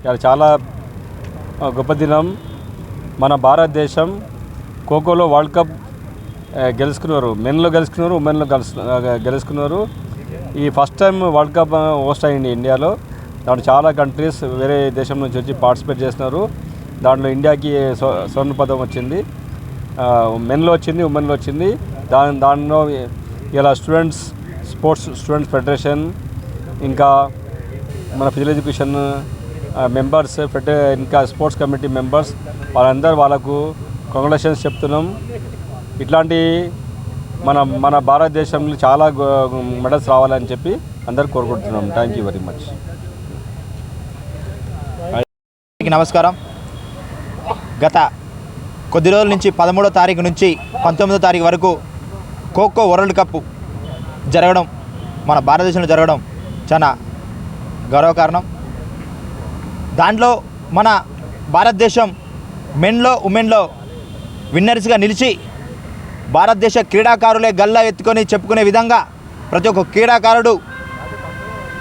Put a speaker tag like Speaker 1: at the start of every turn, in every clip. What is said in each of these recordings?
Speaker 1: ఇవాళ చాలా గొప్ప దినం. మన భారతదేశం ఖోఖోలో వరల్డ్ కప్ గెలుచుకున్నారు. మెన్లో గెలుచుకున్నారు ఉమెన్లో గెలుచుకున్నారు. ఈ first time world cup host అయింది ఇండియాలో. దాంట్లో చాలా కంట్రీస్ వేరే దేశం నుంచి వచ్చి పార్టిసిపేట్ చేస్తున్నారు దాంట్లో ఇండియాకి స్వ- స్వర్ణ పదం వచ్చింది. మెన్లో వచ్చింది ఉమెన్లో వచ్చింది. దాని దానిలో ఇలా స్టూడెంట్స్ స్పోర్ట్స్ స్టూడెంట్స్ ఫెడరేషన్ ఇంకా మన ఫిజికల్ ఎడ్యుకేషన్ మెంబర్స్ ఫెడ ఇంకా స్పోర్ట్స్ కమిటీ మెంబర్స్ వాళ్ళందరూ వాళ్ళకు కంగ్రాచులేషన్స్ చెప్తున్నాం. ఇట్లాంటి మన మన భారతదేశంలో చాలా మెడల్స్ రావాలని చెప్పి అందరు కోరుకుంటున్నాం. థ్యాంక్ యూ వెరీ మచ్
Speaker 2: నమస్కారం. గత కొద్ది రోజుల నుంచి పదమూడో తారీఖు నుంచి పంతొమ్మిదో తారీఖు వరకు ఖోఖో వరల్డ్ కప్ జరగడం మన భారతదేశంలో జరగడం చాలా గర్వకారణం. దాంట్లో మన భారతదేశం మెన్లో ఉమెన్లో విన్నర్స్గా నిలిచి భారతదేశ క్రీడాకారులే గల్లా ఎత్తుకొని చెప్పుకునే విధంగా ప్రతి ఒక్క క్రీడాకారుడు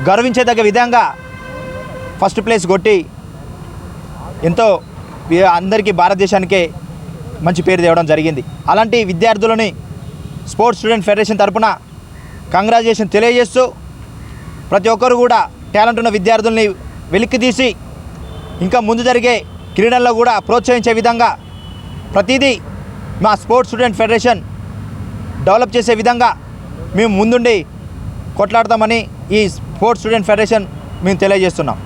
Speaker 2: గర్వించేదగ్గ విధంగా ఫస్ట్ ప్లేస్ కొట్టి ఎంతో అందరికీ భారతదేశానికే మంచి పేరు తేవడం జరిగింది. అలాంటి విద్యార్థులని స్పోర్ట్స్ స్టూడెంట్ ఫెడరేషన్ తరపున కంగ్రాచులేషన్ తెలియజేస్తూ ప్రతి ఒక్కరు కూడా టాలెంట్ ఉన్న విద్యార్థుల్ని వెలికి తీసి ఇంకా ముందు జరిగే క్రీడల్లో కూడా ప్రోత్సహించే విధంగా ప్రతిదీ మా స్పోర్ట్స్ స్టూడెంట్ ఫెడరేషన్ డెవలప్ చేసే విధంగా మేము ముందుండి కొట్లాడతామని ఈ స్పోర్ట్స్ స్టూడెంట్ ఫెడరేషన్ మేము తెలియజేస్తున్నాం.